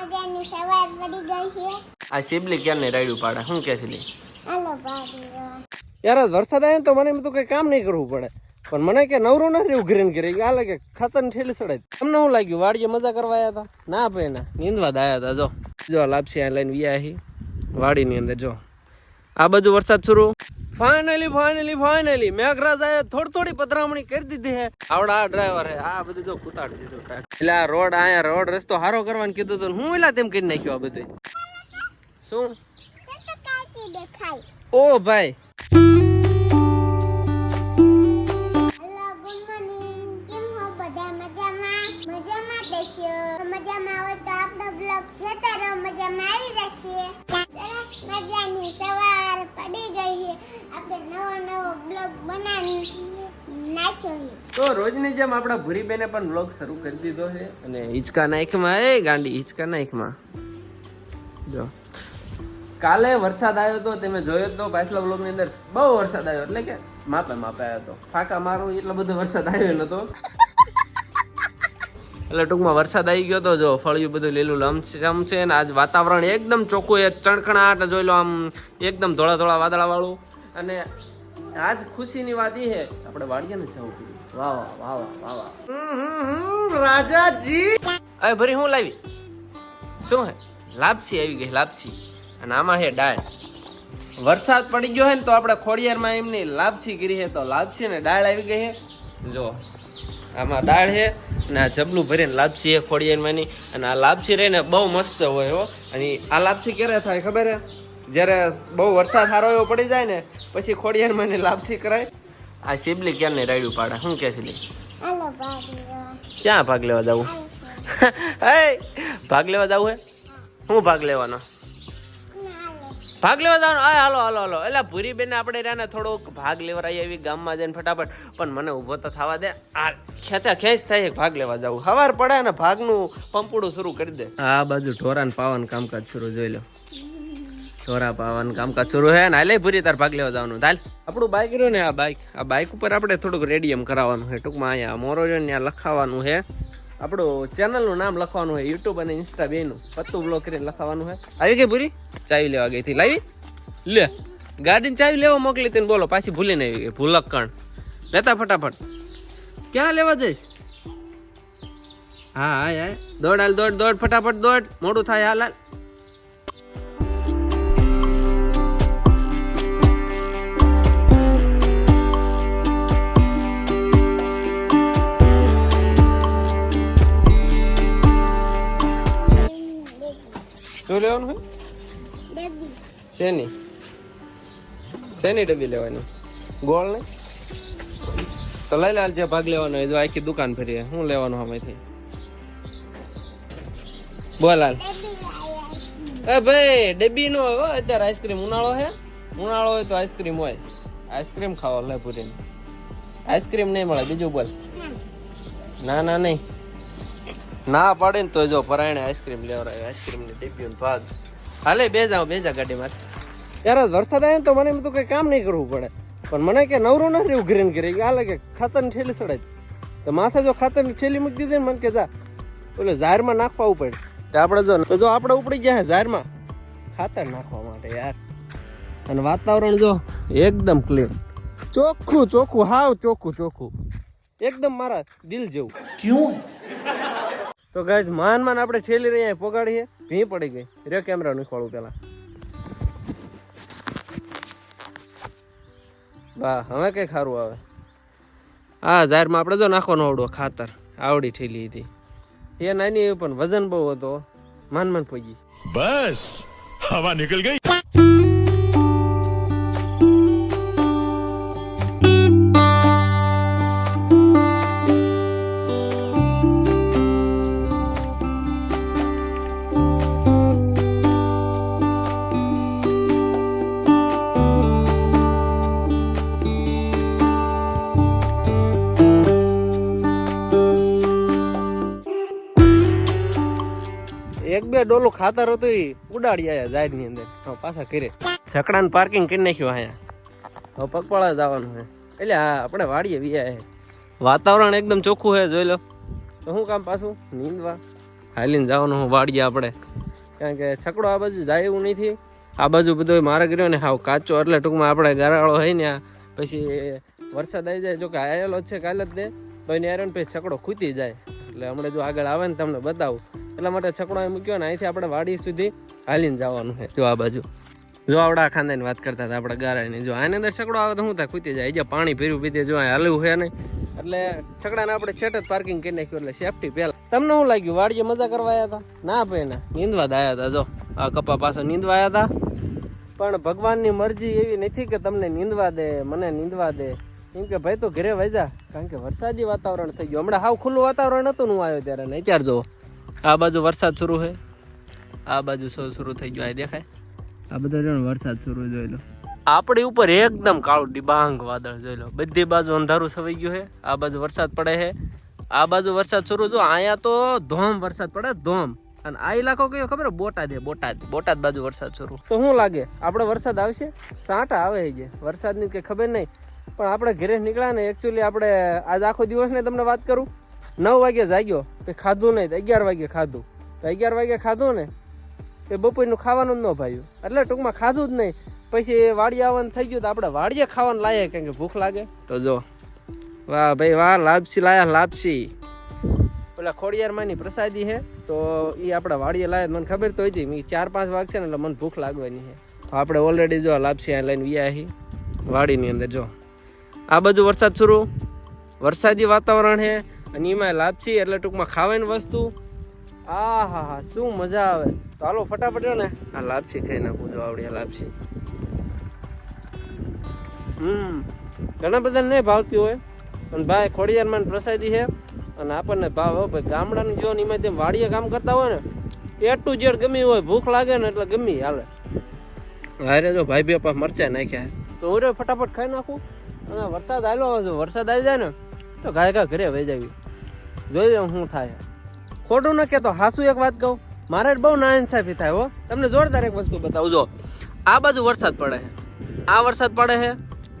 મજાની સવાર પડી ગઈ છે. આ ચીબલી ક્યારની રાયડું પાડે? શું કે છે હાલો યાર વરસાદ આવે ને તો મને એમ તો કઈ કામ નહીં કરવું પડે. પણ મને કે નવરું ના રહેવું ઘરે. ને ઘરે આ લાગે ખાતર ઠેલી સડાય. તમને શું લાગ્યું? વાડીએ મજા કરવા આવ્યા હતા ના ભાઈ ના. નીંદવા જ આવ્યા હતા જો. જો લાપસી આ લઈને વાડીની અંદર જો. આ બાજુ વરસાદ શરૂ. ફાઇનલી ફાઇનલી ફાઇનલી મેઘરાજાએ થોડી થોડી પધરામણી કરી દીધી હે. આવડા આ ડ્રાઈવર હે. આ બધું જો કુતાડી દીધું ટ્રેક. એટલે આ રોડ આયા રોડ રસ્તો હારો કરવાનું કીધું હતું હું એલા તેમ કરી નાખ્યો આ બધું શું? તો કાચી દેખાય ઓ ભાઈ. હેલો ગુડ મોર્નિંગ કેમ હો બધા? મજામાં? મજામાં દેશો મજામાં હોય તો આપણો બ્લોગ જોતા રહો. મજામાં આવી જશે. સરસ મજાની સવાર પડી ગઈ આપણે નવો નવો બ્લોગ બનાવી નાખ્યો તો રોજની જેમ આપણા ભૂરી બેને પણ બ્લોગ શરૂ કરી દીધો છે. અને હિંચકા નાખમાં એ ગાંડી હિંચકા નાયકમાં જો. કાલે વરસાદ આવ્યો તો તમે જોયો તો પાછલા બ્લોગની અંદર બહુ વરસાદ આવ્યો એટલે કે માપે માપે આવ્યો તો. ફાકા મારું એટલો બધો વરસાદ આવ્યો નતો. એટલે ટૂંકમાં વરસાદ આવી ગયો તો જો ફળિયું બધું લીલું લમછમ છે ને આજ વાતાવરણ એકદમ ચોખ્ખું એક ચણકણાટ જોઈ લો આમ એકદમ ધોળા ધોળા વાદળા વાળું અને આજ ખુશીની વાત એ છે આપણે વાડિયાને જવું પડ્યું. વાહ વાહ વાહ વાહ વાહ રાજાજી. અરે ભરી હું લાવી? શું હે? લાપસી આવી ગઈ લાપસી. અને આમાં હે ડાળ વરસાદ પડી ગયો હે ને તો આપણે ખોડિયારમાં એમની લાપસી ગીરી હે તો લાપસી ને દાળ આવી ગઈ હે. જો આમાં દાળ છે અને આ જબલું ભરીને લાપસી છે ખોડિયારમાંની. અને આ લાપસી રહીને બહુ મસ્ત હોય હો. અને આ લાપસી ક્યારે થાય ખબર હે? જ્યારે બહુ વરસાદ સારો એવો પડી જાય ને પછી ખોડિયારમાંની લાપસી કરાય. આ ચીબલી ક્યારની રાયડું પાડે? શું કે છે લી? ક્યાં ભાગ લેવા જવું? હે ભાગ લેવા જવું હે? શું ભાગ લેવાનો? ભાગ લેવા જવાનો? આ હાલો હાલો હાલો. એટલે ભૂરી બેન આપણે રહ્યા ને થોડોક ભાગ લેવા આવી એવી ગામમાં જઈને ફટાફટ. પણ મને ઊભો તો થવા દે. આ ખેંચા ખેંચ થાય ભાગ લેવા જવું. સવાર પડે ને ભાગનું પંપુડું શરૂ કરી દે. આ બાજુ ઢોરાને પાવાનું કામકાજ શરૂ જોઈ લો. ઢોરા પાવાનું કામકાજ શરૂ હે ને હાલે ભૂરી તાર ભાગ લેવા જવાનું. ચાલ આપણું બાઇક રહ્યું ને આ બાઇક આ બાઇક ઉપર આપણે થોડુંક રેડિયમ કરાવવાનું છે ટૂંકમાં અહીંયા મોરો ને ત્યાં લખાવાનું છે આપણું ચેનલનું નામ લખવાનું છે યુટ્યુબ અને ઇન્સ્ટા બેનું. પત્તું બ્લોક કરીને લખાવાનું છે આવી ગઈ પૂરી ચાવી લેવા ગઈ હતી. લાવી? લે. ગાડીને ચાવી લેવા મોકલી હતી બોલો, પાછી ભૂલીને આવી ગઈ. ભૂલક કણ લેતા ફટાફટ. ક્યાં લેવા જઈશ? હા હા હા. દોડ હાલ, દોડ દોડ, ફટાફટ દોડ. મોડું થાય હાલ હાલ. શું લેવાનું છે શેની? શેની ડબ્બી લેવાની? ગોળ ને તો લઈ લે, જે ભાગ લેવાનો હોય જો આખી દુકાન ફરીએ શું લેવાનું આમાંથી બોલ હાલ. ડબ્બી એ ભાઈ, ડબ્બી નો હોય અત્યારે આઈસ્ક્રીમ ઉનાળો છે ઉનાળો હોય તો આઈસ્ક્રીમ હોય. આઈસ્ક્રીમ ખાવા લે પૂરી આઈસ્ક્રીમ નહીં મળે. બીજું બોલ. ના ના, નહીં. ના પાડે ને તો જો પરાયણે આઈસ્ક્રીમ લેવડાવે આઈસ્ક્રીમની ડબ્બી ભાગ. હાલે બે જાવ બે જા ગાડીમાં. યાર વરસાદ આવે ને તો મને એમ તો કઈ કામ નહીં કરવું પડે. પણ મને કે નવરું ના રહ્યું ગ્રીન ઘરે. આ લાગે ખાતરની ઠેલી સડાય. તો માથે જો ખાતરની ઠેલી મૂકી દીધી ને મને કે જા ઓલે ઝારમાં નાખવા પડે તો આપણે જો તો જો આપણે ઉપડી ગયા ઝારમાં ખાતર નાખવા માટે યાર. અને વાતાવરણ જો એકદમ ક્લીન ચોખ્ખું ચોખ્ખું હાવ ચોખ્ખું ચોખ્ખું. એકદમ મારા દિલ જેવું. क्यों તો ગાય માન માન આપણે ઠેલી રહ્યા પોગાડીએ. ભી પડી ગઈ. રે કેમેરા નું ખોળું પેલા બા હવે કઈ ખારું આવે. આ જાહેરમાં આપણે જો નાખવાનો આવડો ખાતર. આવડી ઠેલી હતી. એ નાની પણ વજન બહુ હતો. માન માન ફોગી બસ, હવા નીકળ ગઈ? ડોલું ખાતર હતું એ ઉડાડી આયા જાહેરની અંદર પાછા કરે છકડાનું પાર્કિંગ કરી નાખ્યું અહીંયા. હવે પગપાળા જવાનું છે. એટલે હા આપણે વાડીએ વ્યા છે વાતાવરણ એકદમ ચોખ્ખું છે જોઈ લો. તો શું કામ પાછું? નીંદવા. હાલીને જવાનું હું વાડીએ આપણે. કારણ કે છકડો આ બાજુ જાય એવું નથી. આ બાજુ બધો માર્ગ રહ્યો ને હાવ કાચો એટલે ટૂંકમાં આપણે ગરાળો હોય ને પછી વરસાદ આવી જાય જો કે આવેલો જ છે કાલે જ દે તો એને આયરન પછી છકડો ખૂતી જાય. એટલે હમણાં જો આગળ આવે ને તમને બતાવું. એટલા માટે છકડો એ મૂક્યો ને અહીંથી આપણે વાડી સુધી હાલીને જવાનું છે. જો આ બાજુ. જો આવડા ખાંદાની વાત કરતા હતા આપણે ગારાની. જો આની અંદર છકડો આવે તો શું થાય? ખૂતી જાય. જો પાણી પીરું પીતે જો અહીં હાલવું છે નહીં. એટલે છકડાને આપણે છેટ જ પાર્કિંગ કરી નાખ્યું એટલે સેફટી પહેલા. તમને શું લાગ્યું? વાડીએ મજા કરવા આવ્યા હતા ના ભાઈ, ના. નીંદવા જ આવ્યા હતા જો. આ કપા પાસે નીંદવા આવ્યા હતા પણ ભગવાનની મરજી એવી નથી કે તમને નીંદવા દે, મને નીંદવા દે. કેમ કે ભાઈ તો ઘરે વજા કારણ કે વરસાદી વાતાવરણ થઈ ગયું. હમણાં હાવ ખુલ્લું વાતાવરણ હતું હું આવ્યો ત્યારે. ને અત્યારે જો આ બાજુ વરસાદ શરૂ છે. આ બાજુ સૌ શરૂ થઈ ગયો આ દેખાય. આ બધા જો વરસાદ શરૂ જોઈ લો. આપણી ઉપર એકદમ કાળું ડિબાંગ વાદળ જોઈ લો. બધી બાજુ અંધારું સવાઈ ગયું છે. આ બાજુ વરસાદ પડે છે. આ બાજુ વરસાદ શરૂ જો અહીંયા તો ધોમ વરસાદ પડે ધોમ. અને આ ઇલાકો કયો ખબર બોટાદ હે બોટાદ. બોટાદ બાજુ વરસાદ શરૂ. તો શું લાગે? આપણે વરસાદ આવશે? સાંટા આવે છે વરસાદની કંઈ ખબર નહીં. પણ આપણે ઘરે નીકળ્યા ને એકચ્યુઅલી આપણે આજ આખો દિવસ ને તમને વાત કરું. નવ વાગે જાગ્યો પછી ખાધું નહીં, તો અગિયાર વાગે ખાધું. તો અગિયાર વાગે ખાધું ને એ બપોરનું ખાવાનું જ ન ભાવ્યું. એટલે ટૂંકમાં ખાધું જ નહીં. પછી વાડીએ આવવાનું થઈ ગયું, તો આપણે વાડીએ ખાવાનું લાયે, કેમ કે ભૂખ લાગે. તો જો, વાહ ભાઈ, વાહ, લાપસી લાયા, લાપસી. પેલા ખોડિયારમાંની પ્રસાદી છે તો એ આપણે વાડીએ લાયા મને ખબર તો હતી, મેં ચાર પાંચ વાગશે ને, એટલે મને ભૂખ લાગવાની છે તો આપણે ઓલરેડી જો લાપસી આ લઈને વ્યા વાડીની અંદર જો. આ બાજુ વરસાદ શરૂ. વરસાદી વાતાવરણ છે અને એમાં લાપસી એટલે ટૂંકમાં ખાવાની વસ્તુ. આ હા હા શું મજા આવે. તો હાલો ફટાફટ ને આ લાપસી ખાઈ નાખું જો આવડી લાપસી. હમ ઘણા બધાને નહીં ભાવતી હોય પણ ભાઈ ખોડિયારમાં પ્રસાદી છે અને આપણને ભાવ હો ભાઈ ગામડાનું જો ને એમાં તેમ વાડીએ કામ કરતા હોય ને એ ટુ જેડ ગમી હોય ભૂખ લાગે ને એટલે ગમી હાલે. હારે જો ભાઈ બે પાસ મરચાં નાખ્યા. તો હું ફટાફટ ખાઈ નાખું અને વરસાદ આવ્યો વરસાદ આવી જાય ને તો ગાય ઘરે વહી જાવી. જોઈ શું થાય. ખોટું ન કહેતો, હાસુ એક વાત કહું. મારે બહુ ના ઇન્સાફી થાય હો. તમને જોરદાર એક વસ્તુ બતાવું. જો, આ બાજુ વરસાદ પડે છે. આ વરસાદ પડે છે,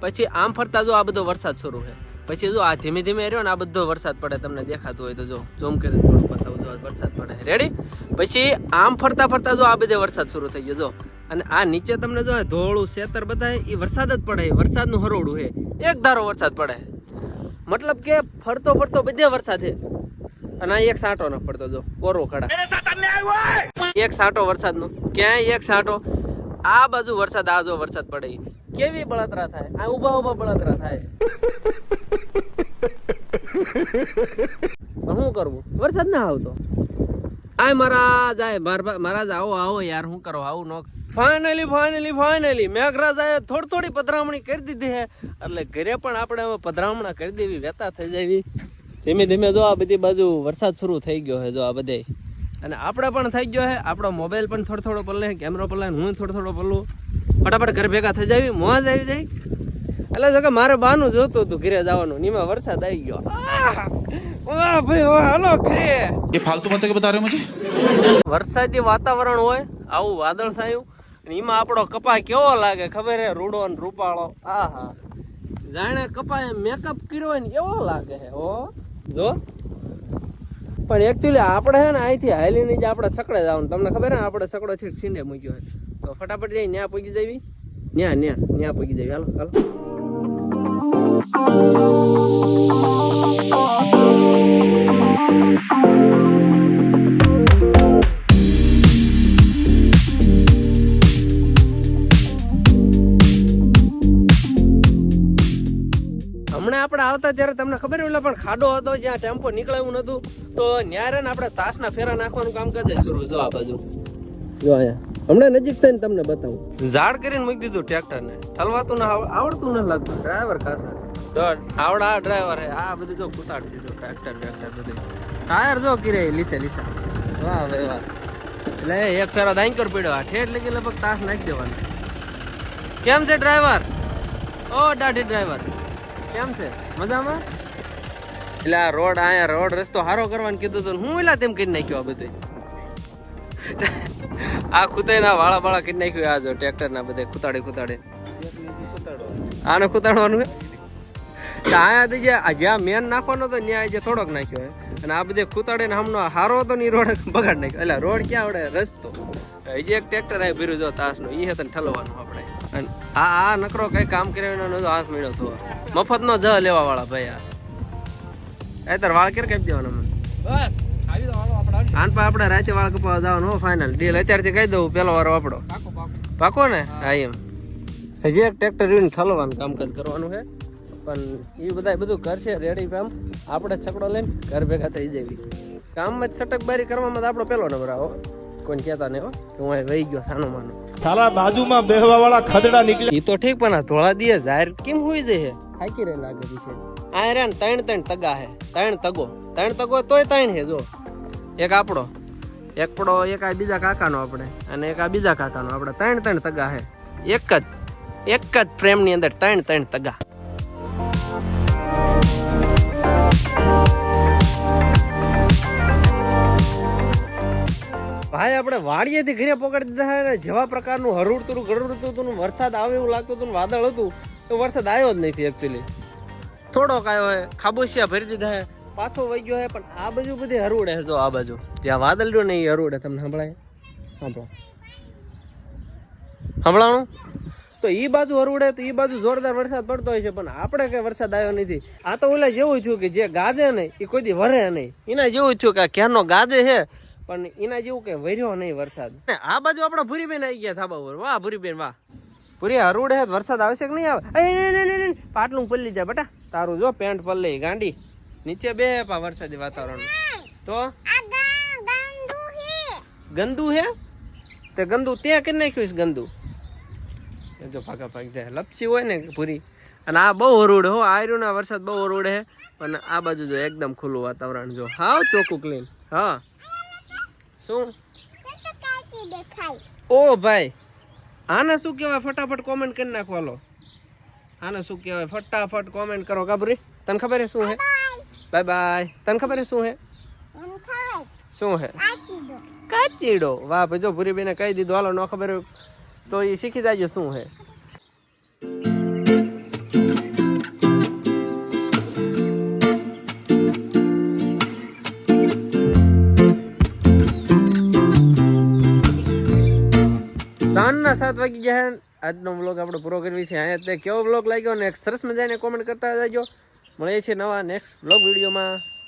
પછી આમ ફરતા જો આ બધો વરસાદ શરૂ છે. પછી જો આ ધીમે ધીમે રહ્યો ને આ બધો વરસાદ પડે તમને દેખાતું હોય તો જો ઝૂમ કરીને થોડું બતાવું જો વરસાદ પડે રેડી પછી આમ ફરતા ફરતા જો આ બધે વરસાદ શરૂ થઈ ગયો. જો, અને આ નીચે તમને જો ધોળું શેતર બધા એ વરસાદ જ પડે વરસાદનું હરોળું છે. એક ધારો વરસાદ પડે. મતલબ કે ફરતો ફરતો બધે વરસાદ છે. અને આ એક સાંટો ન પડતો જો કોરો ખડા. એક સાંટો વરસાદનો. ક્યાંય એક સાંટો? આ બાજુ વરસાદ આ જો વરસાદ પડે કેવી બળતરા થાય? આ ઊભા ઊભા બળતરા થાય. શું કરવું વરસાદ ના આવતો. આય મહારાજ આય મહારાજ, આવો આવો યાર શું કરો? આવું નો ફાઇનલી ફાઇનલી ફાઇનલી મેઘરાજાએ થોડી થોડી પધરામણી કરી દીધી છે એટલે ઘરે પણ આપણે હવે પધરામણા કરી દેવી, વેતા થઈ જાય ધીમે ધીમે જો આ બધી બાજુ વરસાદ શરૂ થઈ ગયો છે જો આ બધે. અને આપણે પણ થઈ ગયો છે આપણો મોબાઈલ પણ થોડો થોડો પલ્લે કેમેરો પલ્લે હું થોડો થોડો પલ્લું ફટાફટ ઘર ભેગા થઈ જાવી, મોજ આવી જાય. એટલે જો કે મારે બાનું જોતું હતું ઘરે જવાનું નીમાં વરસાદ આવી ગયો! હાલો એ ફાલતુ મત કે બતા મુજે વરસાદી વાતાવરણ હોય આવું વાદળ સાયું અને એમાં આપણો કપા કેવો લાગે ખબર હે? રૂડો અને રૂપાળો. આહા. જાણે કપાએ મેકઅપ કર્યો હોય ને એવો લાગે હે ઓ જો. પણ એકચ્યુઅલી આપણે હે ને અહીંથી હાલીને જ આપણે છકડે જવાનું. તમને ખબર ને આપણે છકડો છે છીંડે મૂક્યો હે. તો ફટાફટ જઈ ન્યા પૂગી જવી. ન્યા ન્યા ન્યા પૂગી જવી. હાલો હાલો. આપણે આવતા ત્યારે તમને ખબર એટલે પણ ખાડો હતો જ્યાં ટેમ્પો નીકળે એવું નતું તો ન્યારે આપણે તાસના ફેરા નાખવાનું કામ કરી શરૂ જો આ બાજુ. જો અહીંયા. હમણાં નજીક થઈને તમને બતાવું. ઝાડ કરીને મૂકી દીધું ટ્રેક્ટર ને ઠલવાતું ના આવ- આવડતું ન લાગતું. ડ્રાઈવર ખાસા. જો આવડા ડ્રાઈવર હે. આ બધું જો કુતાડી દીધું ટ્રેક્ટર ટ્રેક્ટર બધું. ટાયર જો કિરે લીસે લીસા. વાહ ભાઈ વાહ. એટલે એક ફેરા દાંકર પડ્યો. આ ઠેઠ લગી લગભગ તાસ નાખી દેવાનો. કેમ છે ડ્રાઈવર ઓ દાઢી ડ્રાઈવર કેમ છે? મજામાં? એટલે આ રોડ આયા રોડ રસ્તો સારો કરવાનું કીધું તો હું એલા તેમ કરી નાખ્યો આ બધું? આ ખુતાઈના વાળા વાળા કરી નાખ્યું આ જો ટ્રેક્ટર ના બધે ખુતાડે ખુતાડે. આને તો આયા તો જે આ જ્યાં મેન નાખવાનો હતો ત્યાં જે થોડોક નાખ્યો અને આ બધે ખૂતાડે ને હમનો હારો હતો ને રોડ બગાડ નાખ્યો. એટલે રોડ ક્યાં આવડે રસ્તો. હજી એક ટ્રેક્ટર આવી ભીરું જો તાસનું ઈ હતો ઠલવાનું આપણે. અને આ આ નકરો કઈ કામ કર્યો નતો હાથ મળ્યો તો મફત નો જ લેવા વાળા ભાઈ આ. એતર વાળ કેર કાપી દેવાના મને. આન પા આપણે રાતે વાળ કપાવા જવાનું ફાઇનલ ડીલ અત્યારથી કહી દઉં પેલો વારો આપણો પાકો ને હા એમ. હજી એક ટ્રેક્ટર રીને ઠલવાનું કામકાજ કરવાનું છે પણ એ બધા બધું કરશે રેડી કામ આપણે છકડો લઈને ઘર ભેગા થઈ જવી કામમાં જ છટકબારી કરવામાં તો આપણો પેલો નંબર આવો કોઈને કહેતા નહીં હો કે હું વહી ગયો સાનો માનો. સાલા બાજુમાં બેહવા વાળા ખદડા નીકળે એ તો ઠીક પણ આ ધોળા દીએ જાહેર કેમ હોઈ જાય થાકી રહે લાગે છે. આ રે ત્રણ ત્રણ તગા હે ત્રણ તગો. ત્રણ તગો તોય ત્રણ હે જો. એક આપણો એક પડો એક આ બીજા કાકાનો આપણે અને એક આ બીજા કાકાનો. આપણે ત્રણ ત્રણ તગા હે. એક જ એક જ ફ્રેમની અંદર ત્રણ ત્રણ તગા. ભાઈ, આપણે વાડીએથી ઘરે પકડી દીધા અને જેવા પ્રકારનું હરુડતું ગરુડતું હતું વરસાદ આવે એવું લાગતું હતું વાદળ હતું તો વરસાદ આવ્યો જ નથી એકચ્યુઅલી થોડોક આવ્યો હે ખાબોશિયા ભરી દીધા હે પાછો વહી ગયો હે પણ આ બાજુ બધી હરુડે જો આ બાજુ. જ્યાં વાદળ રહ્યો ને એ હરુડે, તમને સંભળાય? સાંભળો. સંભળાણું? તો એ બાજુ હરુડે, તો એ બાજુ જોરદાર વરસાદ પડતો હોય છે, પણ આપણે કઈ વરસાદ આવ્યો નથી. આ તો ઓલા જેવું છું કે જે ગાજે નહીં એ કોઈ દી વરે નહીં. એના જેવું છું કે આ ક્યારનો ગાજે છે પણ એના જેવું કે વર્યો નહીં વરસાદ. ને આ બાજુ આપણા ભૂરીબેન આવી ગયા થાબા ઉપર. વાહ ભૂરીબેન વાહ. ભૂરી હરુડ હે વરસાદ આવશે કે નહીં આવે? પાટલું પલ્લી જાય બેટા. તારું જો પેન્ટ પલ્લી ગાંડી. નીચે બે પા વરસાદી વાતાવરણ. તો? ગંદુ હે? તે ગંદુ તે કરી નાખ્યું છે ગંદુ? જો ભાગા ભાગ જાય. લપસી હોય ને પૂરી અને આ બહુ હરુડ હો આયરું ના વરસાદ બહુ હરુડ હે. અને આ બાજુ જો એકદમ ખુલ્લું વાતાવરણ જો. હાવ ચોખ્ખું ક્લીન હા. શું? ઓ ભાઈ આને શું કહેવાય? ફટાફટ કોમેન્ટ કરી નાખો હાલો. આને શું કહેવાય? ફટાફટ કોમેન્ટ કરો કાબરી તને ખબર હે શું હે? Bye bye. તને ખબર હે શું હે? શું હે? કાચીડો. વાહ ભાઈ જો ભૂરીબેને કહી દીધું હાલો ન ખબર તો એ શીખી જાય શું હે. વાગી ગયા આજનો બ્લોગ આપણે પૂરો કરવી છે. અહીંયા તે કેવો બ્લોગ લાગ્યો ને? સરસ મજાને કોમેન્ટ કરતા જજો. મળીએ છીએ નવા નેક્સ્ટ વ્લોગ વિડીયોમાં.